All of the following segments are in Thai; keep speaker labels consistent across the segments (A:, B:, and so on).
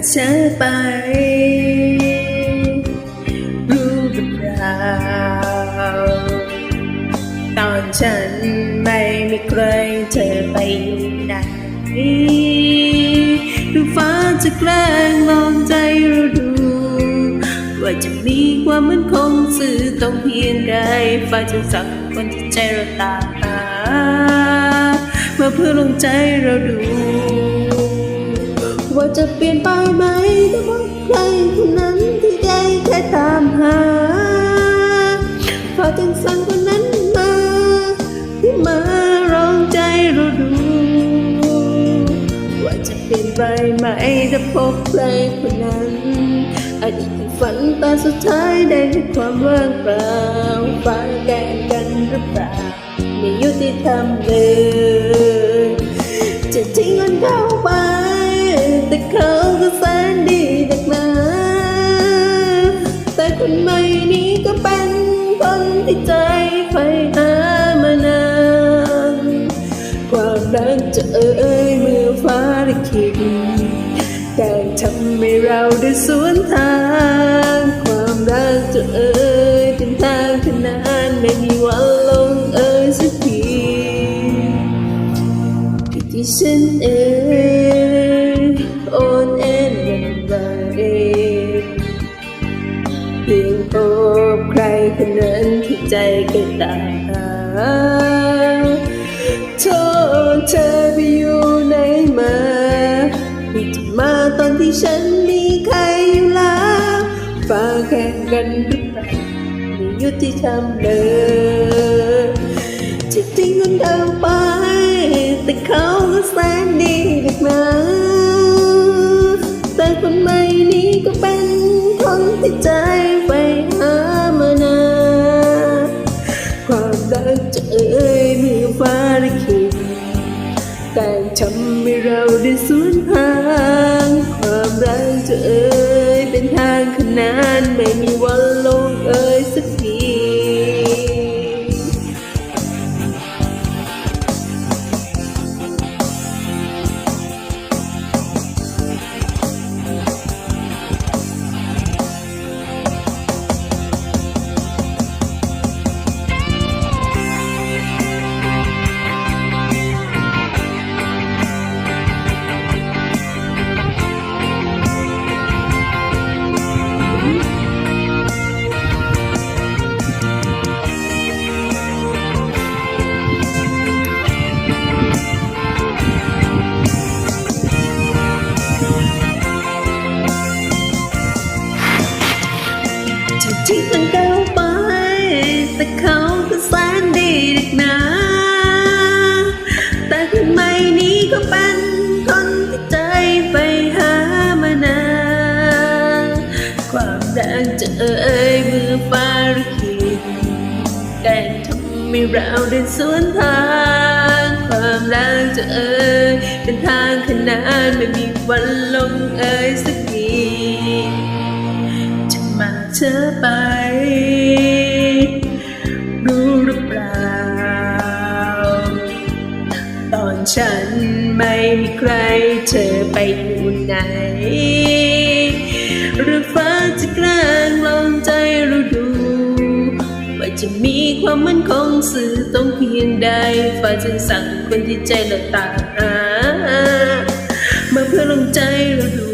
A: ถึงมาช้าไป รู้หรือเปล่า ตอนฉันไม่มีใครเธอไปอยู่ไหนดูฟ้าจะแกล้งลองใจเราดู ว่าจะมีความมั่นคงสื่อตรงเพียงใดฟ้าจะสั่งคนที่ใจเราตามหามาเพื่อลงใจเราดู ว่าจะเปลี่ยนไปไหมถ้าว่าใครคนนั้นที่ได้แค่ตามหาพอจึงสั่งคนนั้นมาที่มาลองใจเราดู ว่าจะเปลี่ยนไปไหมถ้าพบใครคนนั้นอดีตฝันตอนสุดท้ายได้ด้วยความว่างเปล่าฟ้าแกงกันหรือเปล่าไม่ยุติธรรมเลย คนที่ใจใฝ่หามานานความรักจะเอ่ยเมื่อฟ้าลิขิตแต่ทำให้เราได้สวนทาง ความรักจะเอ่ยเป็นทางขนานไม่มีวันลงเอ่ยสักทีที่ฉันเอง ครคนนั้นที่ใจก็ตามหาโทษเธอไปอยู่ไหนมาที่จะมาตอนที่ฉันมีใครอยู่แล้วฟ้าแข่งกันหรือเปล่าไม่ยุติธรรมเลยจะทิ้งคนเดิมไป แต่เขาก็แสนดีนักหนาแต่คนใหม่นี้ก็เป็น ฟ้าลิขิตแต่ทำให้เราได้สวนทาง ความรักจะเอ่ยเป็นทางขนานไม่มีวันลงเอ่ยสักามรักจะเอ่ยมือฟ้าลิขิตแต่ทำให้เราได้สวนทาง ความรักจะเอ่ยเป็นทางขนานไม่มีวันลงเอ่ยสักทีจะมาเธอไป รู้หรือเปล่า ตอนฉันไม่มีใครเธอ ฟ้าจะแกล้งลองใจเราดู ว่าจะมีความมั่นคงสื่อตรงเพียงใดฟ้าจึงสั่งคนที่ใจเราตามหามาเพื่อลงใจเราดู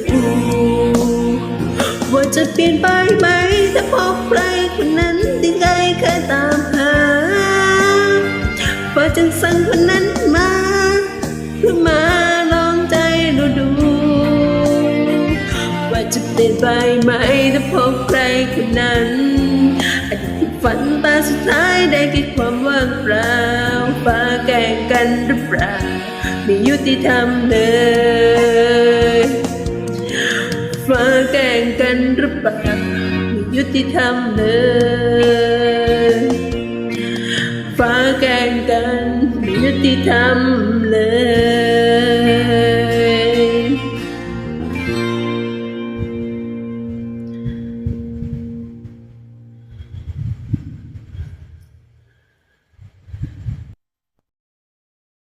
A: ว่าจะเปลี่ยนไปไหมถ้าพบใครคนนั้นที่ใจเคยตามหาว่าจะสั่งคนนั้นมาเพื่อมา เปลี่ยนไปไหมถ้าพบใครคนนั้นอดีตที่ฝันตาสุดท้ายได้แค่ความว่างเปล่าฟ้าแกงกันหรือเปล่าไม่ยุติธรรมเลยฟ้าแกงกันหรือเปล่าไม่ยุติธรรมเลยฟ้าแกงกันไม่ยุติธรรมเลย